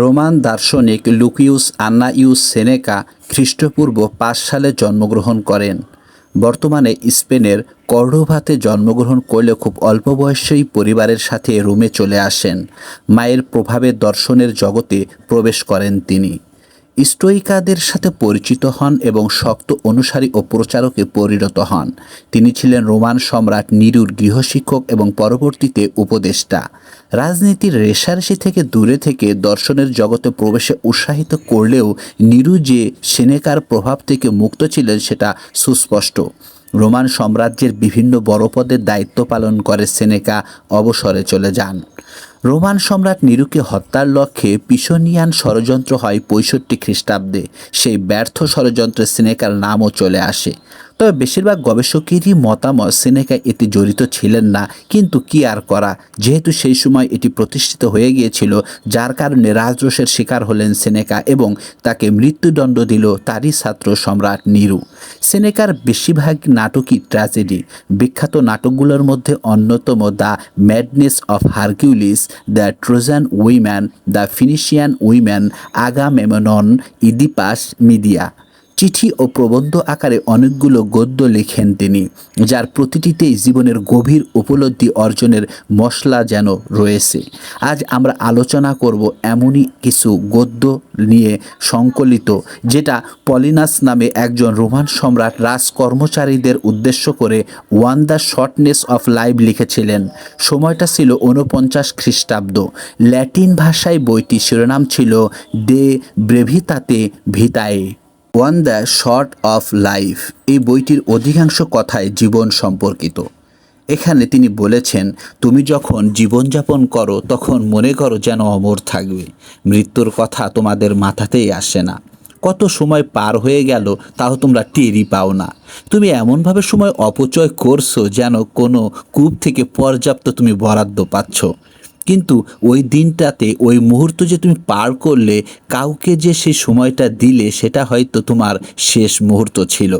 Roman দার্শনিক লুকিউস আন্নাইউস সেনেকা খ্রিস্টপূর্ব পাঁচ সালে জন্মগ্রহণ করেন। বর্তমানে স্পেনের কর্ডোভাতে জন্মগ্রহণ করলে খুব অল্প বয়সেই পরিবারের সাথে রোমে চলে আসেন। মায়ের প্রভাবে দর্শনের জগতে প্রবেশ করেন তিনি। স্টোইকাদের সাথে পরিচিত হন এবং শক্ত অনুসারী ও প্রচারকে পরিণত হন। তিনি ছিলেন রোমান সম্রাট নিরুর গৃহশিক্ষক এবং পরবর্তীতে উপদেষ্টা। রাজনীতির রেশারেশি থেকে দূরে থেকে দর্শনের জগতে প্রবেশে উৎসাহিত করলেও নিরু যে সেনেকার প্রভাব থেকে মুক্ত ছিলেন সেটা সুস্পষ্ট। রোমান সাম্রাজ্যের বিভিন্ন বড় পদের দায়িত্ব পালন করে সেনেকা অবসরে চলে যান। রোমান সম্রাট নিরুকে হত্যার লক্ষ্যে পিসনিয়ান ষড়যন্ত্র হয় পঁয়ষট্টি খ্রিস্টাব্দে। সেই ব্যর্থ ষড়যন্ত্রের সিনেকার নামও চলে আসে। তবে বেশিরভাগ গবেষকেরই মতামত সিনেকা এতে জড়িত ছিলেন না। কিন্তু কি আর করা? যেহেতু সেই সময় এটি প্রতিষ্ঠিত হয়ে গিয়েছিল, যার কারণে রাজরোষের শিকার হলেন সেনেকা এবং তাকে মৃত্যুদণ্ড দিল তারই ছাত্র সম্রাট নিরু। সেনেকার বেশিরভাগ নাটকই ট্র্যাজেডি। বিখ্যাত নাটকগুলোর মধ্যে অন্যতম the madness of Hercules, the Trojan women, the Phoenician women, Agamemnon, Oedipus Medea চিঠি ও প্রবন্ধ আকারে অনেকগুলো গদ্য লেখেন তিনি, যার প্রতিটিতেই জীবনের গভীর উপলব্ধি অর্জনের মশলা যেন রয়েছে। আজ আমরা আলোচনা করব এমনই কিছু গদ্য নিয়ে সংকলিত, যেটা পলিনাস নামে একজন রোমান সম্রাট রাজ কর্মচারীদের উদ্দেশ্য করে on the shortness of life লিখেছিলেন। সময়টা ছিল ঊনপঞ্চাশ খ্রিস্টাব্দ। ল্যাটিন ভাষায় বইটি শিরোনাম ছিল দে ব্রেভিতাতে ভিতায়ে on the short of life এই বইটির অধিকাংশ কথাই জীবন সম্পর্কিত। এখানে তিনি বলেছেন, তুমি যখন জীবনযাপন করো, তখন মনে করো যেন অমর থাকবে। মৃত্যুর কথা তোমাদের মাথাতেই আসে না। কত সময় পার হয়ে গেল, তাও তোমরা টেরই পাও না। তুমি এমনভাবে সময় অপচয় করছ যেন কোনো কূপ থেকে পর্যাপ্ত তুমি বরাদ্দ পাচ্ছ। কিন্তু ওই দিনটাতে, ওই মুহূর্ত যে তুমি পার করলে, কাউকে যে সেই সময়টা দিলে, সেটা হয়তো তোমার শেষ মুহূর্ত ছিল।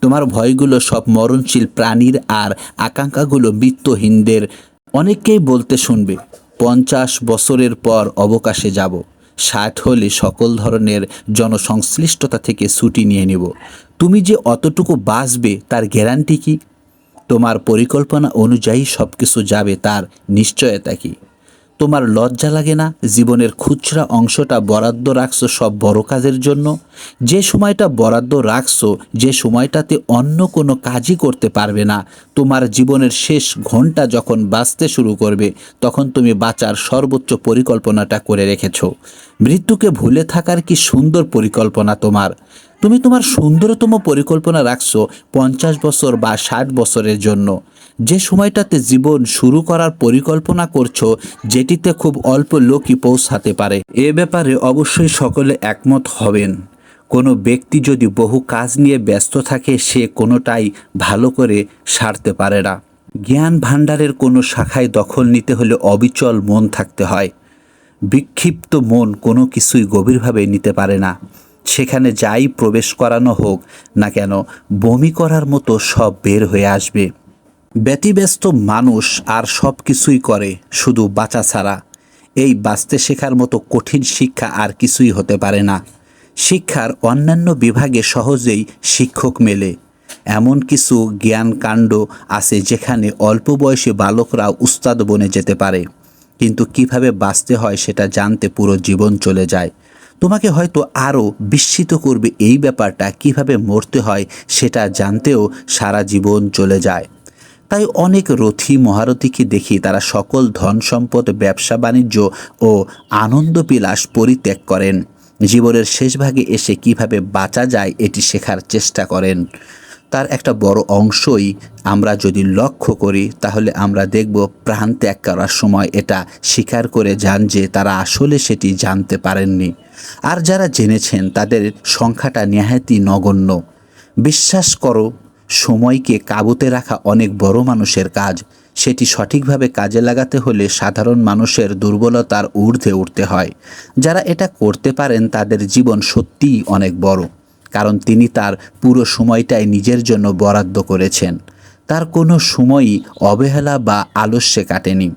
তোমার ভয়গুলো সব মরণশীল প্রাণীর আর আকাঙ্ক্ষাগুলো বৃত্তহীনদের অনেককেই বলতে শুনবে। পঞ্চাশ বছরের পর অবকাশে যাব। ষাট হলে সকল ধরনের জনসংশ্লিষ্টতা থেকে ছুটি নিয়ে নেব। তুমি যে অতটুকু বাঁচবে, তার গ্যারান্টি কি? তোমার পরিকল্পনা অনুযায়ী সব কিছু যাবে তার নিশ্চয়তা কি? তোমার লজ্জা লাগে না? জীবনের খুচরা অংশটা বরাদ্দ রাখছো সব বড় কাজের জন্য? যে সময়টা বরাদ্দ রাখছো, যে সময়টাতে অন্য কোনো কাজই করতে পারবে না। তোমার জীবনের শেষ ঘণ্টা যখন বাঁচতে শুরু করবে, তখন তুমি বাঁচার সর্বোচ্চ পরিকল্পনাটা করে রেখেছো। মৃত্যুকে ভুলে থাকার কি সুন্দর পরিকল্পনা তোমার? তুমি তোমার সুন্দরতম পরিকল্পনা রাখছো পঞ্চাশ বছর বা ষাট বছরের জন্য। যে সময়টাতে জীবন শুরু করার পরিকল্পনা করছ, যেটিতে খুব অল্প লোকই পৌঁছাতে পারে। এ ব্যাপারে অবশ্যই সকলে একমত হবেন। কোনো ব্যক্তি যদি বহু কাজ নিয়ে ব্যস্ত থাকে, সে কোনোটাই ভালো করে সারতে পারে না। জ্ঞান ভাণ্ডারের কোনো শাখায় দখল নিতে হলে অবিচল মন থাকতে হয়। বিক্ষিপ্ত মন কোনো কিছুই গভীরভাবে নিতে পারে না। সেখানে যাই প্রবেশ করানো হোক না কেন, বমি করার মতো সব বের হয়ে আসবে। ব্যতিব্যস্ত মানুষ আর সব কিছুই করে শুধু বাঁচা ছাড়া। এই বাঁচতে শেখার মতো কঠিন শিক্ষা আর কিছুই হতে পারে না। শিক্ষার অন্যান্য বিভাগে সহজেই শিক্ষক মেলে। এমন কিছু জ্ঞানকাণ্ড আছে যেখানে অল্প বয়সে বালকরা উস্তাদ বনে যেতে পারে। কিন্তু কীভাবে বাঁচতে হয় সেটা জানতে পুরো জীবন চলে যায়। তোমাকে হয়তো আরও বিস্মিত করবে এই ব্যাপারটা, কীভাবে মরতে হয় সেটা জানতেও সারা জীবন চলে যায়। তাই অনেক রথী মহারথীকে দেখি তারা সকল ধন সম্পদ, ব্যবসা, বাণিজ্য ও আনন্দ বিলাস পরিত্যাগ করেন। জীবনের শেষ ভাগে এসে কীভাবে বাঁচা যায় এটি শেখার চেষ্টা করেন। তার একটা বড় অংশই আমরা যদি লক্ষ্য করি, তাহলে আমরা দেখব প্রাণ ত্যাগ করার সময় এটা স্বীকার করে যান যে তারা আসলে সেটি জানতে পারেননি। আর যারা জেনেছেন তাদের সংখ্যাটা নেহাতি নগণ্য। বিশ্বাস করো সময়কে কাবুতে রাখা অনেক বড় মানুষের কাজ। সেটি সঠিকভাবে কাজে লাগাতে হলে সাধারণ মানুষের দুর্বলতার ঊর্ধ্বে উঠতে হয়। যারা এটা করতে পারেন, তাদের জীবন সত্যিই অনেক বড়, কারণ তিনি তার পুরো সময়টাই নিজের জন্য বরাদ্দ করেছেন। তার কোনো সময়ই অবহেলা বা আলস্যে কাটেনি।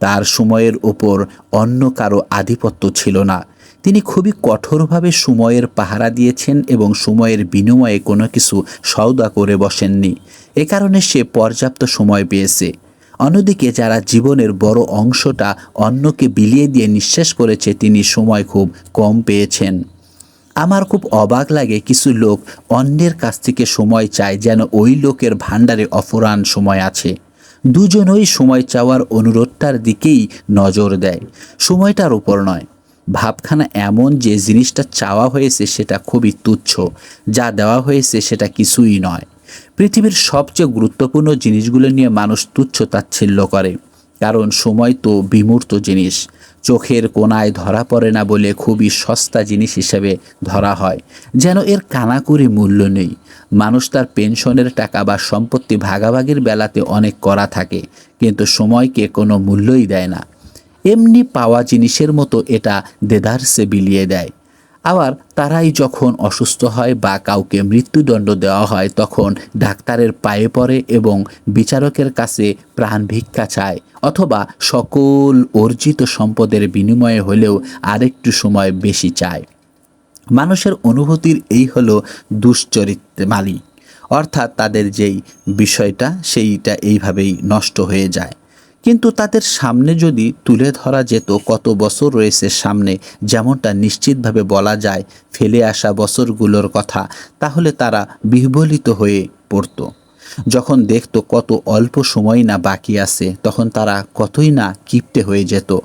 তার সময়ের ওপর অন্য কারও আধিপত্য ছিল না। তিনি খুবই কঠোরভাবে সময়ের পাহারা দিয়েছেন এবং সময়ের বিনিময়ে কোনো কিছু সওদা করে বসেননি। এ কারণে সে পর্যাপ্ত সময় পেয়েছে। অন্যদিকে যারা জীবনের বড় অংশটা অন্যকে বিলিয়ে দিয়ে নিঃশেষ করেছে, তিনি সময় খুব কম পেয়েছেন। আমার খুব অবাক লাগে কিছু লোক অন্যের কাছ থেকে সময় চায় যেন ওই লোকের ভাণ্ডারে অফুরান সময় আছে। দুজনই সময় চাওয়ার অনুরোধটার দিকেই নজর দেয়। সময়টার উপর নয়। ভাবখানা এমন যে জিনিসটা চাওয়া হয়েছে সেটা খুবই তুচ্ছ, যা দেওয়া হয়েছে সেটা কিছুই নয়। পৃথিবীর সবচেয়ে গুরুত্বপূর্ণ জিনিসগুলো নিয়ে মানুষ তুচ্ছ তাচ্ছিল্য করে, কারণ সময় তো বিমূর্ত জিনিস। চোখের কোনায় ধরা পড়ে না বলে খুবই সস্তা জিনিস হিসেবে ধরা হয়, যেন এর কানাকুরি মূল্য নেই। মানুষ তার পেনশনের টাকা বা সম্পত্তি ভাগাভাগির বেলাতে অনেক করা থাকে, কিন্তু সময়কে কোনো মূল্যই দেয় না। এমনি পাওয়া জিনিসের মতো এটা দেদারসে বিলিয়ে দেয়। আবার তারাই যখন অসুস্থ হয় বা কাউকে মৃত্যুদণ্ড দেওয়া হয়, তখন ডাক্তারের পায়ে পড়ে এবং বিচারকের কাছে প্রাণ ভিক্ষা চায় অথবা সকল অর্জিত সম্পদের বিনিময়ে হলেও আরেকটু সময় বেশি চায়। মানুষের অনুভূতির এই হলো দুশ্চরিত্রে মালিক। অর্থাৎ তাদের যেই বিষয়টা, সেইটা এইভাবেই নষ্ট হয়ে যায়। কিন্তু তাদের সামনে যদি তুলে ধরা যেত কত বছর রয়েছে সামনে, যেমনটা নিশ্চিতভাবে বলা যায় ফেলে আসা বছরগুলোর কথা, তাহলে তারা বিহ্বলিত হয়ে পড়ত। যখন দেখতো কত অল্প সময় না বাকি আছে, তখন তারা কতই না কিপ্টে হয়ে যেত।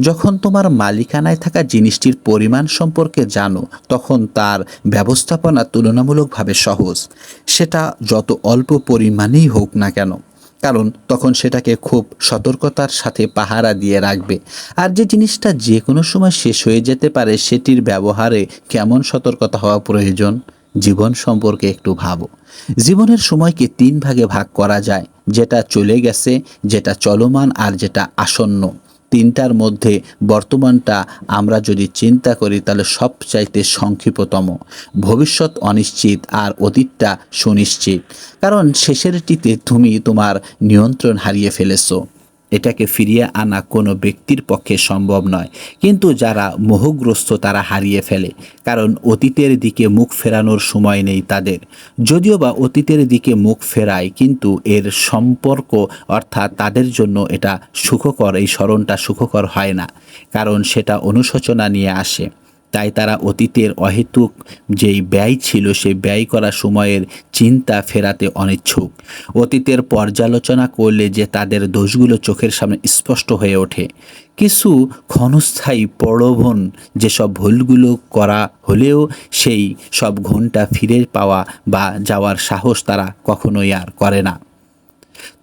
যখন তোমার মালিকানায় থাকা জিনিসটির পরিমাণ সম্পর্কে জানো, তখন তার ব্যবস্থাপনা তুলনামূলকভাবে সহজ। সেটা যত অল্প পরিমাণেই হোক না কেন। কারণ তখন সেটাকে খুব সতর্কতার সাথে পাহারা দিয়ে রাখবে। আর যে জিনিসটা যে কোনো সময় শেষ হয়ে যেতে পারে, সেটির ব্যবহারে কেমন সতর্কতা হওয়া প্রয়োজন, জীবন সম্পর্কে একটু ভাবো। জীবনের সময়কে তিন ভাগে ভাগ করা যায়, যেটা চলে গেছে, যেটা চলমান, আর যেটা আসন্ন। তিনটার মধ্যে বর্তমানটা আমরা যদি চিন্তা করি, তাহলে সবচাইতে সংক্ষিপ্ততম। ভবিষ্যৎ অনিশ্চিত আর অতীতটা সুনিশ্চিত। কারণ শেষেরটিতে তুমি তোমার নিয়ন্ত্রণ হারিয়ে ফেলেছো। এটাকে ফিরিয়ে আনা কোনো ব্যক্তির পক্ষে সম্ভব নয়। কিন্তু যারা মোহগ্রস্ত, তারা হারিয়ে ফেলে, কারণ অতীতের দিকে মুখ ফেরানোর সময় নেই তাদের। যদিও বা অতীতের দিকে মুখ ফেরায়, কিন্তু এর সম্পর্ক, অর্থাৎ তাদের জন্য এটা সুখকর, এই স্মরণটা সুখকর হয় না, কারণ সেটা অনুশোচনা নিয়ে আসে। তাই তারা অতীতের অহেতুক যেই ব্যয় ছিল, সেই ব্যয় করা সময়ের চিন্তা ফেরাতে অনিচ্ছুক। অতীতের পর্যালোচনা করলে যে তাদের দোষগুলো চোখের সামনে স্পষ্ট হয়ে ওঠে। কিছু ক্ষণস্থায়ী প্রলোভন যেসব ভুলগুলো করা হলেও সেই সব ঘণ্টা ফিরে পাওয়া বা যাওয়ার সাহস তারা কখনোই আর করে না।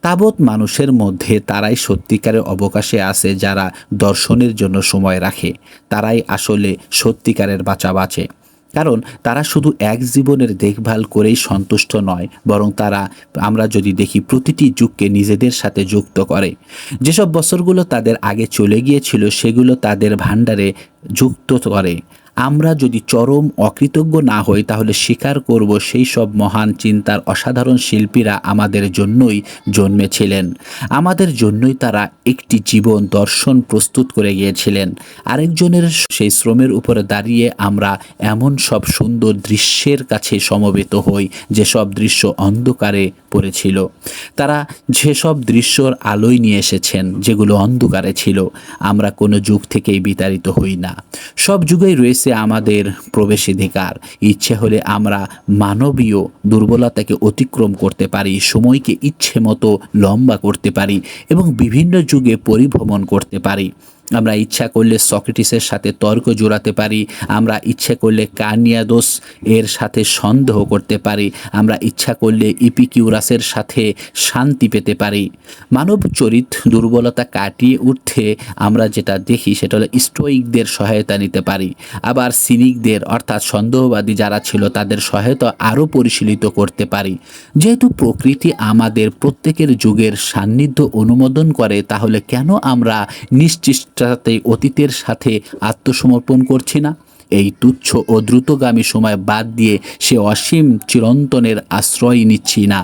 তাবৎ মানুষের মধ্যে তারাই সত্যিকারের অবকাশে আছে যারা দর্শনের জন্য সময় রাখে। তারাই আসলে সত্যিকারের বাঁচা বাঁচে কারণ তারা শুধু এক জীবনের দেখভাল করেই সন্তুষ্ট নয়, বরং তারা, আমরা যদি দেখি প্রতিটি যুগকে নিজেদের সাথে যুক্ত করে। যেসব বছরগুলো তাদের আগে চলে গিয়েছিল, সেগুলো তাদের ভাণ্ডারে যুক্ত করে। আমরা যদি চরম অকৃতজ্ঞ না হই, তাহলে স্বীকার করব সেই সব মহান চিন্তার অসাধারণ শিল্পীরা আমাদের জন্যই জন্মেছিলেন। আমাদের জন্যই তারা একটি জীবন দর্শন প্রস্তুত করে গিয়েছিলেন। আরেকজনের সেই শ্রমের উপরে দাঁড়িয়ে আমরা এমন সব সুন্দর দৃশ্যের কাছে সমবেত হই, যেসব দৃশ্য অন্ধকারে পড়েছিল। তারা যেসব দৃশ্যর আলোয় নিয়ে এসেছেন, যেগুলো অন্ধকারে ছিল, আমরা কোনো যুগ থেকেই বিতাড়িত হই না। সব যুগেই রয়েছে আমাদের প্রবেশাধিকার। ইচ্ছে হলে আমরা মানবীয় দুর্বলতাকে অতিক্রম করতে পারি, সময়কে ইচ্ছে মতো লম্বা করতে পারি এবং বিভিন্ন যুগে পরিভ্রমণ করতে পারি। আমরা ইচ্ছা করলে সক্রেটিসের সাথে তর্ক জোড়াতে পারি, আমরা ইচ্ছে করলে কার্নিয়াদোস এর সাথে সন্দেহ করতে পারি, আমরা ইচ্ছা করলে ইপিকিউরাসের সাথে শান্তি পেতে পারি। মানব চরিত দুর্বলতা কাটিয়ে উঠতে আমরা যেটা দেখি সেটা হলো স্টোইকদের সহায়তা নিতে পারি। আবার সিনিকদের অর্থাৎ সন্দেহবাদী যারা ছিল তাদের সহায়তা আরও পরিশীলিত করতে পারি। যেহেতু প্রকৃতি আমাদের প্রত্যেকের যুগের সান্নিধ্য অনুমোদন করে, তাহলে কেন আমরা নিশ্চিত সাথে অতীতের সাথে আত্মসমর্পণ করছি না। এই তুচ্ছ ও দ্রুতগামী সময় বাদ দিয়ে সে অসীম চিরন্তনের আশ্রয় নিচ্ছি না,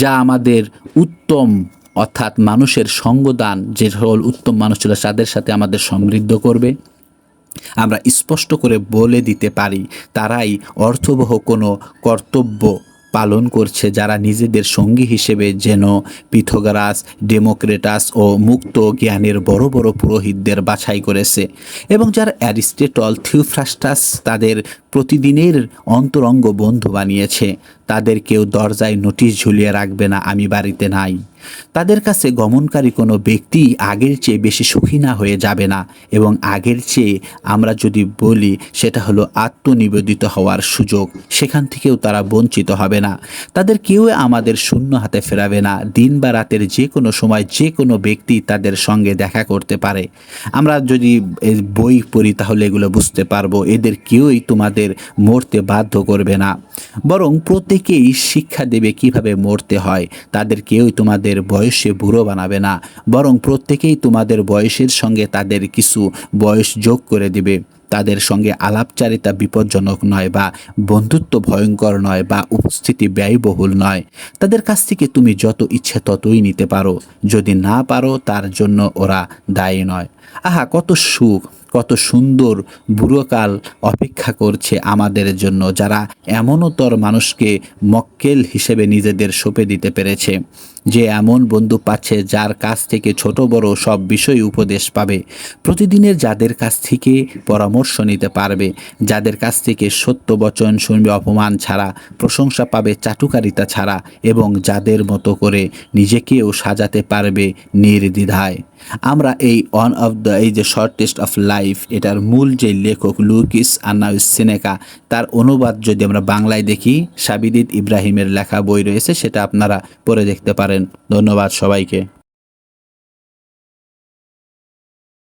যা আমাদের উত্তম অর্থাৎ মানুষের সঙ্গদান, যে সকল উত্তম মানুষ ছিল, তাদের সাথে আমাদের সমৃদ্ধ করবে। আমরা স্পষ্ট করে বলে দিতে পারি, তারাই অর্থবহ কোনো কর্তব্য পালন করছে, যারা নিজেদের সঙ্গী হিসেবে যেন পিথোগারাস, ডেমোক্রেটাস ও মুক্ত জ্ঞানের বড় বড় পুরোহিতদের বাছাই করেছে। এবং যারা অ্যারিস্টেটল, থিওফ্রাস্টাস, তাদের প্রতিদিনের অন্তরঙ্গ বন্ধু বানিয়েছে। তাদের কেউ দরজায় নোটিশ ঝুলিয়ে রাখবে না, আমি বাড়িতে নাই। তাদের কাছে গমনকারী কোনো ব্যক্তি আগের চেয়ে বেশি সুখী না হয়ে যাবে না এবং আগের চেয়ে আমরা যদি বলি, সেটা হলো আত্মনিবেদিত হওয়ার সুযোগ। সেখান থেকেও তারা বঞ্চিত হবে না। তাদের কেউ আমাদের শূন্য হাতে ফেরাবে না। দিন বা রাতের যে কোনো সময় যে কোনো ব্যক্তি তাদের সঙ্গে দেখা করতে পারে। আমরা যদি বই পড়ি, তাহলে এগুলো বুঝতে পারব। এদের কেউই তোমাদের মরতে বাধ্য করবে না। বরং প্রত্যেকেই শিক্ষা দেবে কীভাবে মরতে হয়। তাদের কেউই তোমাদের বয়সে বুড়ো বানাবে না। বরং প্রত্যেকেই তোমাদের বয়সের সঙ্গে তাদের কিছু বয়স যোগ করে দিবে। তাদের সঙ্গে আলাপচারিতা বিপজ্জনক নয় বা বন্ধুত্ব ভয়ঙ্কর নয় বা উপস্থিতি ব্যয়বহুল নয়। তাদের কাছ থেকে তুমি যত ইচ্ছে ততই নিতে পারো। যদি না পারো, তার জন্য ওরা দায়ী নয়। আহা, কত সুখ! কত সুন্দর বুড়োকাল অপেক্ষা করছে আমাদের জন্য, যারা এমনতর মানুষকে মক্কেল হিসেবে নিজেদের সঁপে দিতে পেরেছে। যে এমন বন্ধু পাচ্ছে যার কাছ থেকে ছোট বড় সব বিষয় উপদেশ পাবে। প্রতিদিনের যাদের কাছ থেকে পরামর্শ নিতে পারবে, যাদের কাছ থেকে সত্য বচন শুনবে অপমান ছাড়া, প্রশংসা পাবে চাটুকারিতা ছাড়া এবং যাদের মতো করে নিজেকেও সাজাতে পারবে নির্দ্বিধায়। আমরা এই ওয়ান অফ দ্য এই যে শর্ট টেস্ট অফ লাইফ এটার মূল যে লেখক লুকিস আন্নাউস সিনেকা তার অনুবাদ যদি আমরা বাংলায় দেখি সাবিদিত ইব্রাহিমের লেখা বই রয়েছে, সেটা আপনারা পড়ে দেখতে পারেন। ধন্যবাদ সবাইকে।